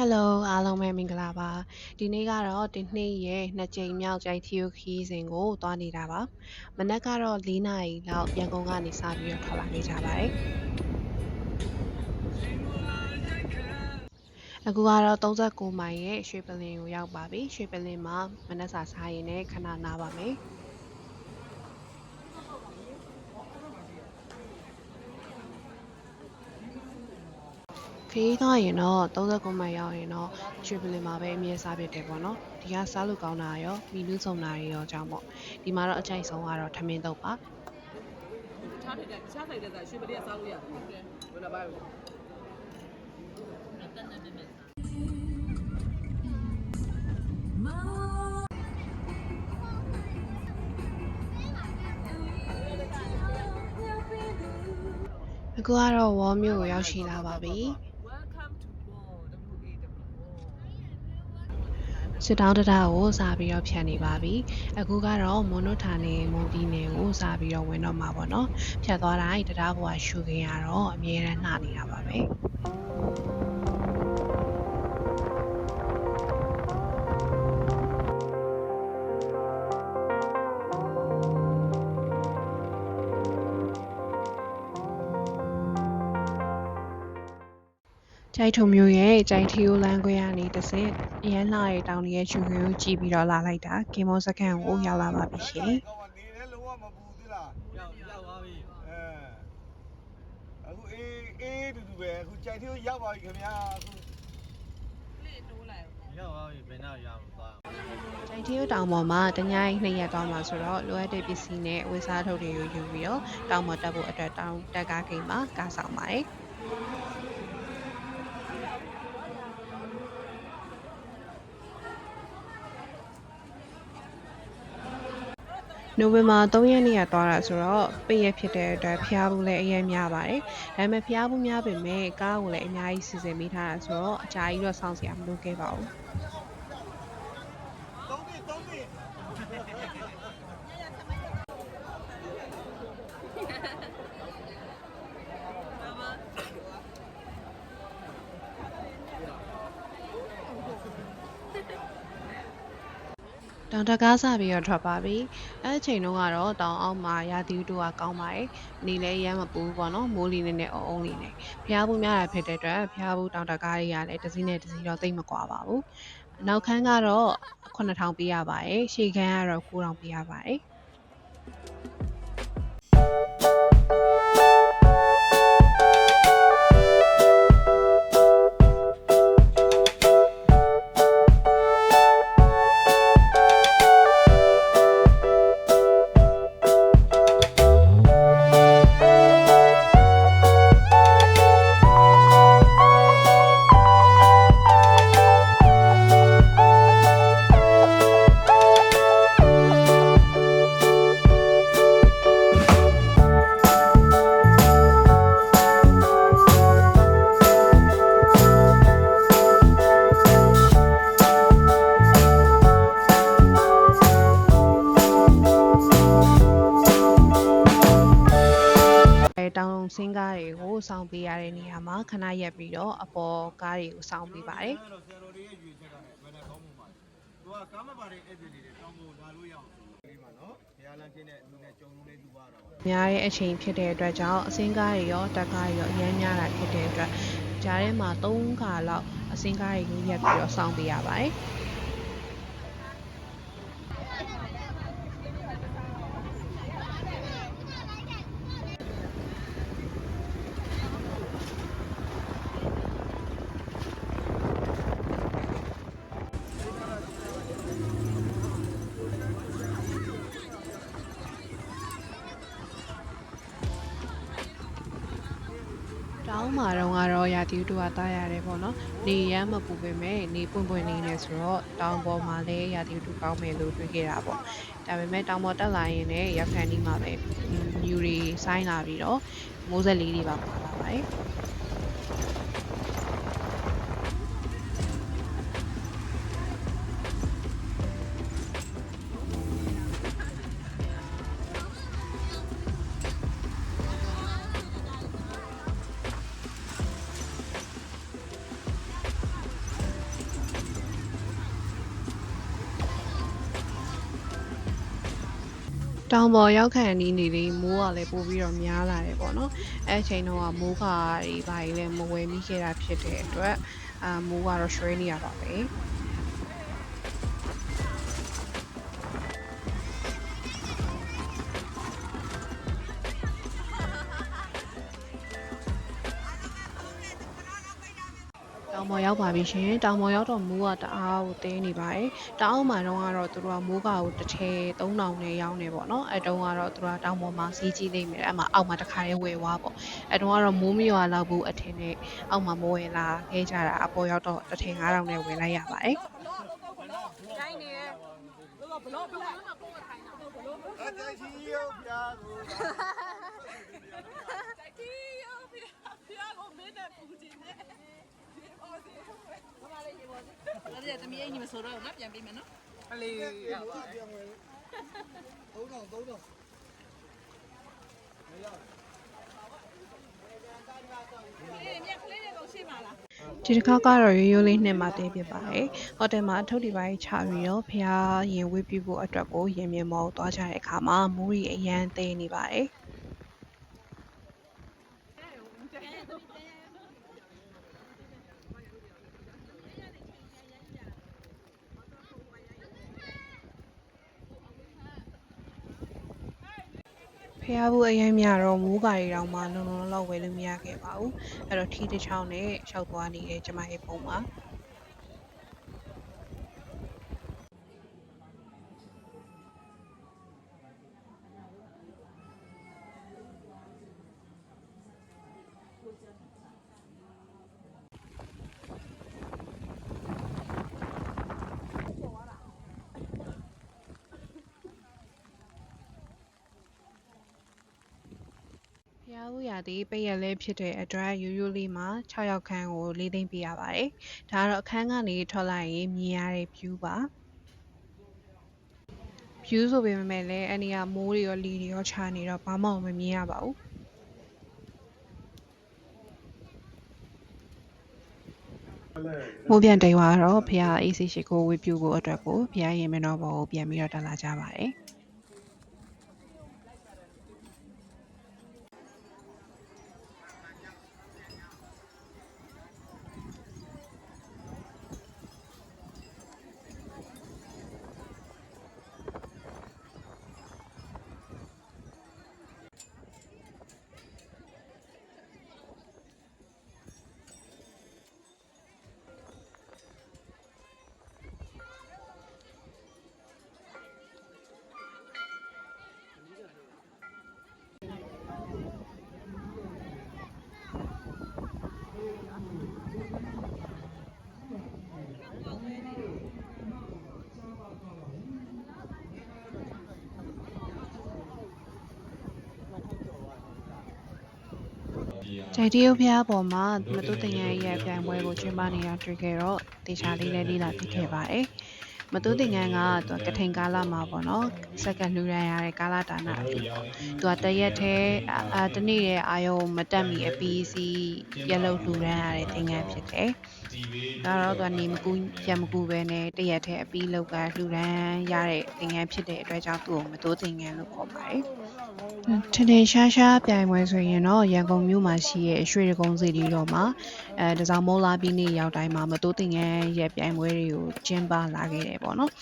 ဟယ်လိုအားလုံးပဲမင်္ဂလာပါဒီနေ့ကတော့ဒီနှစ်ရဲ့နှစ်ကြိမ်မြောက်ကြိုင်သီယိုခီးစဉ်ကိုသွားနေတာပါမနက်ကတော့၄နာရီလောက်ရန်ကုန်ကနေစပြီးတော့ထွက်လာနေကြပါတယ်အခုကတော့39မိုင်ရဲ့ရွှေပလင်ကိုရောက်ပါပြီရွှေပလင်မှာမနက်စာစားရင်လည်းခဏနားပါမယ် ခရီးသွားရင်တော့39မိုင်ရောက်ရင်တော့ရွှေပလင်မှာပဲအမြဲစားဖြစ်တယ်ပေါ့နော်ဒီကစားလို့ကောင်းတာရောမီနူးစုံတာတွေရောအကြောင်းပေါ့ဒီမှာတော့အကြိုက်ဆုံးကတော့ထမင်းတုပ်ပါတခြားထိုက်တဲ့တခြားထိုက်တဲ့ကရွှေပရိယစားလို့ရတယ်ဟုတ်တယ်ဘယ်လိုပါ့အခုကတော့ဝေါ်မြို့ကိုရောက်ရှိလာပါပြီ စစ်တောင်းတရကိုစာပြီးတော့ဖြတ်နေပါပြီအခုကတော့မွန်နိုထာနေမွန်ပြည်နယ်ကိုစာပြီးတော့ဝင်တော့မှာပေါ့နော်ဖြတ်သွားတိုင်းတရားပေါ်ကရှူခင်ရတော့အမြဲတမ်းနှာနေတာပါပဲ ကြိုက်ထုံမျိုးရဲ့ကြိုက်ထီယိုလမ်းခွဲကနေတစ်ဆင့်အရန်လှရဲ့တောင်ရဲ့ရှူခင်ကိုကြည့်ပြီးတော့လာလိုက်တာကင်မောစကန်ကိုရောက်လာပါပြီရှင်ကောင်းကနေလည်းလုံးဝမပူသေးလားရောက်ရောက်သွားပြီအဲအခုအေးအေးတူတူပဲအခုကြိုက်သေးရောက်ပါပြီခင်ဗျာအခုလေတိုးလိုက်ရောက်ပါပြီဘယ်တော့ရောက်သွားကြိုင်ထီယိုတောင်ပေါ်မှာတညားကြီးနှစ်ရက်သွားမှာဆိုတော့လိုအပ်တဲ့ပစ္စည်းနဲ့ဝေစားထုတ်တွေကိုယူပြီးတော့တောင်ပေါ်တက်ဖို့အတွက်တောင်တက်ကားဂိမ်းမှာကားဆောင်ပါတယ် နိုဝင်ဘာ3ရက်နေ့ကသွားတာဆိုတော့ပိတ်ရက်ဖြစ်တဲ့အတွက်ဖျားဘူးလည်းအရင်များပါတယ်။ဒါပေမဲ့ဖျားဘူးများပေမဲ့ကားကိုလည်းအများကြီးစီစဉ်ပေးထားတာဆိုတော့အကြာကြီးတော့စောင့်စရာမလိုခဲ့ပါဘူး။ သုံးနှစ်သုံးနှစ် တောင်တကားစပြီးတော့ထွက်ပါပြီအဲအချိန်တုန်းကတော့တောင်အောက်မှာရာသီဥတုကကောင်းပါတယ်နေလည်းရမ်းမပူဘူးပေါ့နော်မိုးလီနေနဲ့အုံအုံလေးနဲ့ဖျားဘူးများတာဖြစ်တဲ့အတွက်ဖျားဘူးတောင်တကားတွေကလည်းတစ်စီးနဲ့တစ်စီးတော့တိတ်မကွာပါဘူးနောက်ခန်းကတော့9000ပေးရပါတယ်ရှေ့ခန်းကတော့9000ပေးရပါတယ် ကားတွေကိုစောင့်ပေးရတဲ့နေရာမှာခဏရက်ပြီးတော့အပေါ်ကားတွေကိုစောင့်ပေးပါတယ်အဲ့တော့ဆရာတော်တွေရဲ့ရွေချက်ကလည်းဘယ်နဲ့ကောင်းမှုပါလဲသူကကားမပါတဲ့ဧည့်သည်တွေတောင်းဖို့လာလို့ရအောင်ဆိုပြီးပါနော်ဘုရားလမ်းချင်းတဲ့လူနဲ့ကြုံလုံးလေးလူပါတော့။များတဲ့အချိန်ဖြစ်တဲ့အတွက်ကြောင့်အစင်းကားတွေရောတက်ကားတွေရောအများများတာဖြစ်တဲ့အတွက်ကြားထဲမှာ၃ခါလောက်အစင်းကားတွေကိုရက်ပြီးတော့စောင့်ပေးရပါတယ်။ တောင်းမှာတော့ကတော့ရာသီဥတုကတားရတယ်ပေါ့နော်နေရမ်းမပူပေမဲ့နေပွင့်ပွင့်နေနေဆိုတော့တောင်ပေါ်မှာလည်းရာသီဥတုကောင်းမယ်လို့တွေးခဲ့တာပေါ့ဒါပေမဲ့တောင်ပေါ်တက်လာရင်လည်းရောက်ခန်းဒီမှာပဲမြူတွေဆိုင်းလာပြီးတော့မိုးဆက်လေးတွေပါပါလာပါတယ် တောင်ပေါ်ရောက်ခံနေနေလေးမိုးကလည်းပို့ပြီးတော့များလာတယ်ပေါ့နော်အဲ့အချိန်တော့ကမိုးကာတွေဘာတွေလည်းမဝယ်မိခဲ့တာဖြစ်တဲ့အတွက်အာမိုးကတော့ရွှဲနေရပါပဲ ရောက်ပါပြီရှင်တောင်ပေါ်ရောက်တော့မိုးကတအားကိုတင်းနေပါတယ်တောင်အောက်မှာတော့ကတော့သူတို့ကမိုးကာကိုတစ်ထည်3000နဲ့ရောင်းနေပေါ့နော်အဲတုန်းကတော့သူတို့ကတောင်ပေါ်မှာစီးကြည့်နေမယ်အဲ့မှာအောက်မှာတစ်ခါလေးဝယ်သွားပေါ့အဲတုန်းကတော့မိုးမရွာတော့ဘူးအထင်နဲ့အောက်မှာမိုးဝယ်လာခဲ့ကြတာအပေါ်ရောက်တော့တစ်ထည်9000နဲ့ဝယ်လိုက်ရပါတယ်တိုင်းနေရဲ့ဘလို့ဘလို့ဘလို့ဘလို့ထိုင်တာဘလို့အတိုက်ကြီးရောက်ပြာကိုတိုက်တီးရောဖျားဖျားကိုမင်းနဲ့ပူတင်နေဘာမလေးရေဘော ဒါကြသမီးအိမ်ကြီးမဆိုတော့ငါပြန်ပေးမယ်နော်အလေးရပါအေးမြက်ကလေးတွေကိုရှိပါလားဒီတစ်ခါကတော့ရိုးရိုးလေးနှစ်မှာတည်ပြပါတယ်ဟိုတယ်မှာအထုပ်ဒီပိုင်းချပြီးတော့ဖျားရင်ဝေးပြဖို့အတွက်ကိုရင်မြင်မောသွားကြတဲ့အခါမှာမူရီအရန်သေးနေပါတယ် ဖះဘူးအရင်မြတော့မိုးကာရီတောင်မှလုံလုံလောက်လောက်ဝယ်လို့မရခဲ့ပါဘူးအဲ့တော့ထီးတစ်ချောင်းနဲ့ရှောက်သွားနေတဲ့ကျမရဲ့ပုံပါ ဖះဘူးရသည်ပိတ်ရက်လဲဖြစ်တဲ့အတွက်ရိုးရိုးလေးမှာ6ရောက်ခန်းကိုလေးသိမ့်ပေးရပါတယ်ဒါကတော့အခန်းကနေထွက်လိုက်ရင်မြင်ရတဲ့ view ပါ view ဆိုပေမဲ့လည်းအဲ့ဒီကမိုးတွေရောလီတွေရောချနေတော့ဘာမှမမြင်ရပါဘူးမိုးပြန်တိတ်သွားတော့ဖះ AC ရှိကိုဝေပြူကိုအတွက်ကိုဖះရင်မင်းတော်ဘောကိုပြန်ပြီးတော့တက်လာကြပါတယ် ဂျိုင်တီယိုဖျားပေါ်မှာမတူတင်ငယ်ရဲ့ပြိုင်ပွဲကိုကျင်းပနေတာတွေ့ခဲ့တော့တေချာလေးလေးလေးလာဖြစ်ခဲ့ပါတယ်။ မတူတင်ငန်းကသူကကထိန်ကားလာမှာပေါ့နော်။စက္ကန့်လှူရန်ရတဲ့ကာလာတာနာအတူ။သူကတရက်သေးအာတနေ့ရဲ့အာယုံမတက်မီအပီးစီပြက်လို့လှူရန်ရတဲ့တင်ငန်းဖြစ်တယ်။ဒါတော့သူကနေမကူရမကူပဲနဲ့တရက်သေးအပီးလောက်ကလှူရန်ရတဲ့တင်ငန်းဖြစ်တဲ့အတွက်ကြောင့်သူ့ကိုမတူတင်ငန်းလို့ခေါ်ပါတယ်။ထင်ထင်ရှားရှားပြိုင်ပွဲဆိုရင်တော့ရန်ကုန်မြို့မှာရှိတဲ့ရွှေရကုန်းစီတီတော်မှာအဲတစောင်းမိုးလာပြီးနေ့ရောက်တိုင်းမှာမတိုးတင်ငန်းရဲ့ပြိုင်ပွဲတွေကိုကျင်းပလာခဲ့တယ်ပေါ့နော်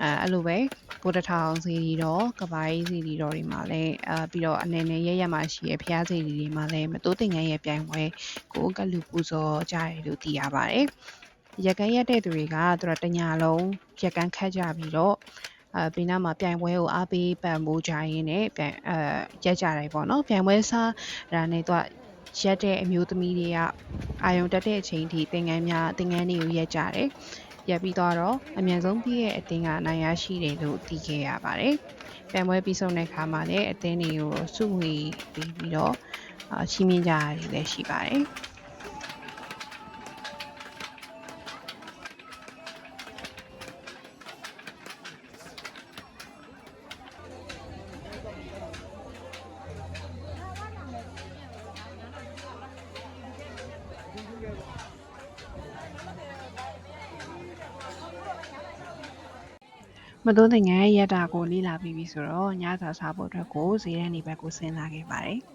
အဲအဲ့လိုပဲဗုဒ္ဓထောင်စီတီတော်ကပိုင်းစီတီတော်တွေမှာလည်းအဲပြီးတော့အနေနဲ့ရရမှာရှိရဲ့ဖျားစီတီတွေမှာလည်းမတိုးတင်ငန်းရဲ့ပြိုင်ပွဲကိုကလူပူဇော်ကြတယ်လို့သိရပါတယ်ရက်ကန်းရက်တဲ့သူတွေကသူတို့တညာလုံးရက်ကန်းခတ်ကြပြီးတော့အဲပြီးနောက်မှာပြိုင်ပွဲကိုအားပေးပံ့ပိုးကြရင်းနဲ့ပြိုင်အဲရက်ကြတယ်ပေါ့နော်ပြိုင်ပွဲစားဒါနဲ့တော့ရက်တဲ့အမျိုးသမီးတွေကအာယုံတက်တဲ့အချိန်ထိသင်ငန်းများသင်ငန်းတွေကိုရက်ကြတယ် ရက်ပြီးတော့အမြန်ဆုံးပြီးရဲ့အတင်းကအနိုင်ရရှိတယ်လို့သိခဲ့ရပါတယ်ပြိုင်ပွဲပြီးဆုံးတဲ့အခါမှာလည်းအတင်းတွေကိုစုဝေးပြီးပြီးတော့အာချီးမြှင့်ကြရတယ်လည်းရှိပါတယ် မသွန်းသင်ငယ်ရက်တာကိုလေ့လာပြီးပြီဆိုတော့ညစာစားဖို့အတွက်ကိုဈေးရန်ဒီဘက်ကိုဆင်းလာခဲ့ပါတယ်။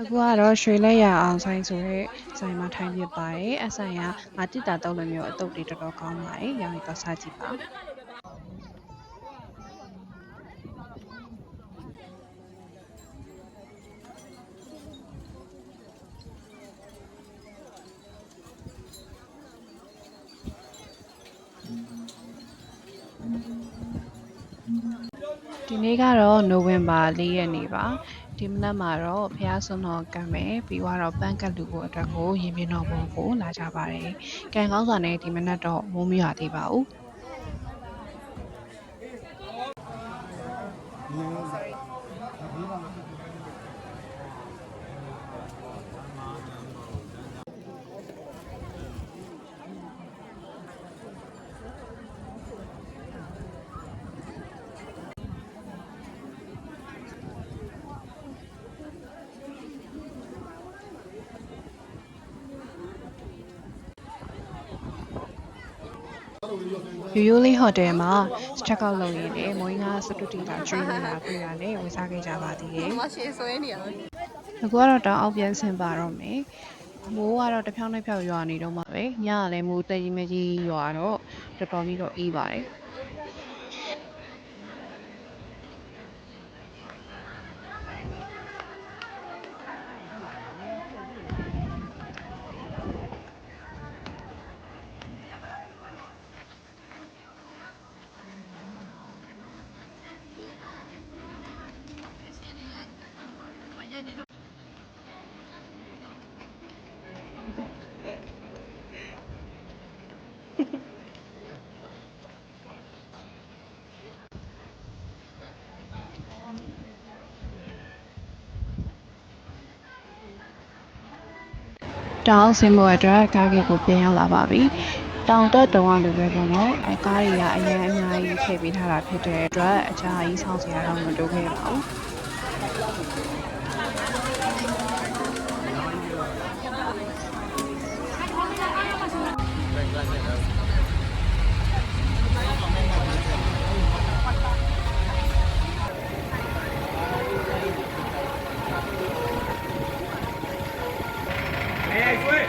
အခုကတော့ရွှေလက်ရအောင်ဆိုင်ဆိုတဲ့ ဆိုင်မှာထိုင်ဖြစ်ပါတယ်အဆိုင်ကငါတစ်တာတော့လည်းမျိုးအတုပ်တွေတော်တော်ကောင်းပါတယ်ရောင်းရတော့စားကြည့်ပါဒီနေ့ကတော့နိုဝင်ဘာ၄ရက်နေ့ပါ ဒီမနက်မှာတော့ဖះဆွမ်းတော်ကံမယ်ပြီးတော့ပန်းကတ်လူဖို့အတွက်ကိုရင်ပြတော်ဘုံကိုလာကြပါတယ်ကံကောင်းစွာနဲ့ဒီမနက်တော့မိုးမရွာသေးပါဘူး ရိုးရိုးလေးဟိုတယ်မှာ check out လုပ်ရင်းနဲ့မွေးငါစတုတီလာကျွေးနေတာတွေ့ရတယ်ဝယ်စားခဲ့ကြပါသေးတယ်မရှေဆွဲနေရပဲ။အခုကတော့တောင်အောက်ပြန်ဆင်ပါတော့မယ်။မိုးကတော့တစ်ဖြောင်းတစ်ဖြောင်းရွာနေတော့မှာပဲ။ညကလည်းမိုးတက်ကြီးမကြီးရွာတော့တော်တော်ကြီးတော့အေးပါတယ်။ တောင်ဆင်းဖို့အတွက်ကားဂိတ်ကိုပြန်ရောက်လာပါပြီ။တောင်တက်တုံကလိုပဲပေါ့နော်။အကားတွေကအရင်အများကြီးထည့်ပေးထားတာဖြစ်တဲ့အတွက်အချာကြီးဆောင်းစရာတော့မတိုးခဲ့ပါဘူး။ É isso aí.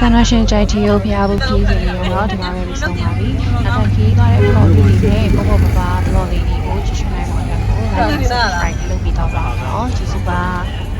ဆန္ဒရှင်ကြိုက်တီကိုဖျားဖို့ခီးစီနေတော့ဒီမှာပဲပြီးဆုံးပါပြီ။နောက်ထပ်ခီးသွားတဲ့ vlog လေးတွေနဲ့ပေါ့ပေါ့ပါပါ vlog လေးတွေကိုကြည့်ရှုနိုင်ပါအတွက်ကို like and subscribe လုပ်ပြီးတော့ပါအောင်။ကျေးဇူးပါ။